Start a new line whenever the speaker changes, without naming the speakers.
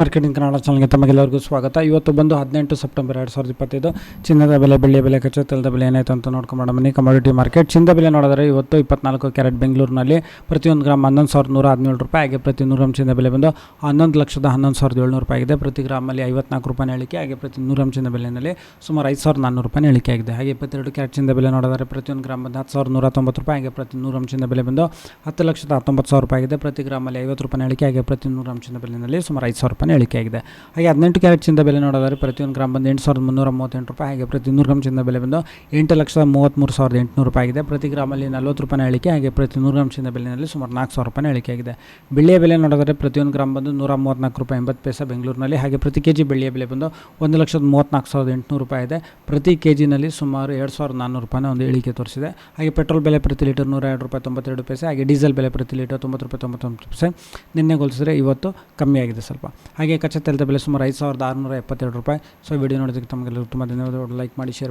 Marketing Kannada ಚಾನಲ್ಗೆ ತಮಗೆಲ್ಲರಿಗೂ ಸ್ವಾಗತ. ಇವತ್ತು ಬಂದು ಹದಿನೆಂಟು ಸೆಪ್ಟೆಂಬರ್ ಎರಡು ಸಾವಿರದ ಇಪ್ಪತ್ತೈದು. ಚಿನ್ನದ ಬೆಲೆ, ಬೆಳ್ಳಿಯ ಬೆಲೆ ಕಚ್ಚಾ ತೆಲದ ಬೆಲೆ ಏನಾಯಿತು ಅಂತ ನೋಡ್ಕೊಂಡು ಬನ್ನಿ ಕಮಾಡಿಟಿ ಮಾರ್ಕೆಟ್ ಚಿನ್ನದ ಬೆಲೆ ನೋಡಿದ್ರೆ ಇವತ್ತು ಇಪ್ಪತ್ನಾಲ್ಕು ಕ್ಯಾರೆಟ್ ಬೆಂಗಳೂರಿನಲ್ಲಿ ಪ್ರತಿಯೊಂದು ಗ್ರಾಮ್ ಹನ್ನೊಂದು ಸಾವಿರದ ನೂರ ಹದಿನೇಳು ರೂಪಾಯಿ. ಹಾಗೆ ಪ್ರತಿ ನೂರು ಗ್ರಾಮ್ ಚಿನ್ನದ ಬೆಲೆ ಬಂದು ಹನ್ನೊಂದು ಲಕ್ಷದ ಹನ್ನೊಂದು ಸಾವಿರದ ಏಳ್ನೂರು ರೂಪಾಯಿ ಆಗಿದೆ. ಪ್ರತಿ ಗ್ರಾಮಲ್ಲಿ ಐವತ್ನಾಲ್ಕು ರೂಪಾಯಿ ಇಳಿಕೆ ಹಾಗೆ ಪ್ರತಿ ನೂರು ಗ್ರಾಮ್ ಚಿನ್ನದ ಬೆಲೆಯಲ್ಲಿ ಸುಮಾರು ಐದು ಸಾವಿರದ ನಾನ್ನೂರು ರೂಪಾಯಿ ಇಳಿಕೆ ಆಗಿದೆ. ಹಾಗೆ ಇಪ್ಪತ್ತೆರಡು ಕ್ಯಾರೆಟ್ ಚಿನ್ನದ ಬೆಲೆ ನೋಡಿದರೆ ಪ್ರತಿಯೊಂದು ಗ್ರಾಮ್ ಬಂದು ಹತ್ತು ಸಾವಿರದ ನೂರ ತೊಂಬತ್ತು ರೂಪಾಯಿ. ಹಾಗೆ ಪ್ರತಿ ನೂರು ಗ್ರಾಮ್ ಚಿನ್ನದ ಬೆಲೆ ಬಂದು ಹತ್ತು ಲಕ್ಷದ ಹತ್ತೊಂಬತ್ತು ಸಾವಿರ ರೂಪಾಯಿ ಆಗಿದೆ. ಪ್ರತಿ ಗ್ರಾಮಲ್ಲಿ ಐವತ್ತು ರೂಪಾಯಿ ಇಳಿಕೆ ಹಾಗೆ ಪ್ರತಿ ನೂರು ಗ್ರಾಮ್ ಚಿನ್ನದ ಬೆಲೆಯಲ್ಲಿ ಸುಮಾರು ಐದು ಸಾವಿರ ರೂಪಾಯಿ ಇಳಿಕೆ ಆಗಿದೆ. ಹಾಗೆ ಹದಿನೆಂಟು ಕ್ಯಾರೆಟ್ ಚಿನ್ನದ ಬೆಲೆ ನೋಡೋದಾದ್ರೆ ಪ್ರತಿಯೊಂದು ಗ್ರಾಮ ಬಂದು ಎಂಟು ಸಾವಿರದ ಮುನ್ನೂರ ಮೂವತ್ತೆಂಟು ರೂಪಾಯಿ. ಹಾಗೆ ಪ್ರತಿ ನೂರು ಗ್ರಾಮ್ ಚಿನ್ನದ ಬೆಲೆ ಬಂದು ಎಂಟು ಲಕ್ಷದ ಮೂವತ್ತ್ಮೂರು ಸಾವಿರದ ಎಂಟುನೂರು ರೂಪಾಯಿ ಆಗಿದೆ. ಪ್ರತಿ ಗ್ರಾಮಲ್ಲಿ ನಲ್ವತ್ತು ರೂಪಾಯಿ ಇಳಿಕೆ ಹಾಗೆ ಪ್ರತಿ ನೂರು ಗ್ರಾಮ್ ಚಿನ್ನದ ಬೆಲೆಯಲ್ಲಿ ಸುಮಾರು ನಾಲ್ಕು ಸಾವಿರ ರೂಪಾಯಿ ಇಳಿಕೆ ಆಗಿದೆ. ಬೆಳ್ಳಿಯ ಬೆಲೆ ನೋಡಿದರೆ ಪ್ರತಿಯೊಂದು ಗ್ರಾಮ್ ಬಂದು ನೂರ ಮೂವತ್ತ್ನಾಲ್ಕು ರೂಪಾಯಿ ಎಂಬತ್ತು ಪೈಸೆ ಬೆಂಗಳೂರಿನಲ್ಲಿ. ಹಾಗೆ ಪ್ರತಿ ಕೆ ಜಿ ಬೆಳ್ಳಿಯ ಬೆಲೆ ಬಂದು ಒಂದು ಲಕ್ಷದ ಮೂವತ್ತ್ನಾಲ್ಕು ಸಾವಿರದ ಎಂಟುನೂರು ರೂಪಾಯಿ ಇದೆ ಪ್ರತಿ ಕೆ ಜಿನಲ್ಲಿ ಸುಮಾರು ಎರಡು ಸಾವಿರದ ನಾನ್ನೂರು ರೂಪಾಯಿನ ಒಂದು ಇಳಿಕೆ ತೋರಿಸಿದೆ. ಹಾಗೆ ಪೆಟ್ರೋಲ್ ಬೆಲೆ ಪ್ರತಿ ಲೀಟರ್ ನೂರ ಎರಡು ರೂಪಾಯಿ ತೊಂಬತ್ತೆರಡು ಪೈಸೆ, ಹಾಗೆ ಡೀಸೆಲ್ ಬೆಲೆ ಪ್ರತಿ ಲೀಟರ್ ತೊಂಬತ್ತು ರೂಪಾಯಿ ತೊಂಬತ್ತೊಂಬತ್ತು ಪೈಸೆ. ನಿನ್ನೆ ಹೋಲಿಸಿದ್ರೆ ಇವತ್ತು ಕಮ್ಮಿಯಾಗಿದೆ ಸ್ವಲ್ಪ. ಹಾಗೆ ಕಚ್ಚಾ ತೆಲದ ಬೆಲೆ ಸುಮಾರು ಐದು ಸಾವಿರದ ಆರುನೂರ ಎಪ್ಪತ್ತೆರಡು ರೂಪಾಯಿ. ಸೊ ವಿಡಿಯೋ ನೋಡೋದಕ್ಕೆ ತಮಗೆಲ್ಲರೂ ತುಂಬ ಧನ್ಯವಾದಗಳು. ಲೈಕ್ ಮಾಡಿ ಶೇರ್ ಮಾಡಿ.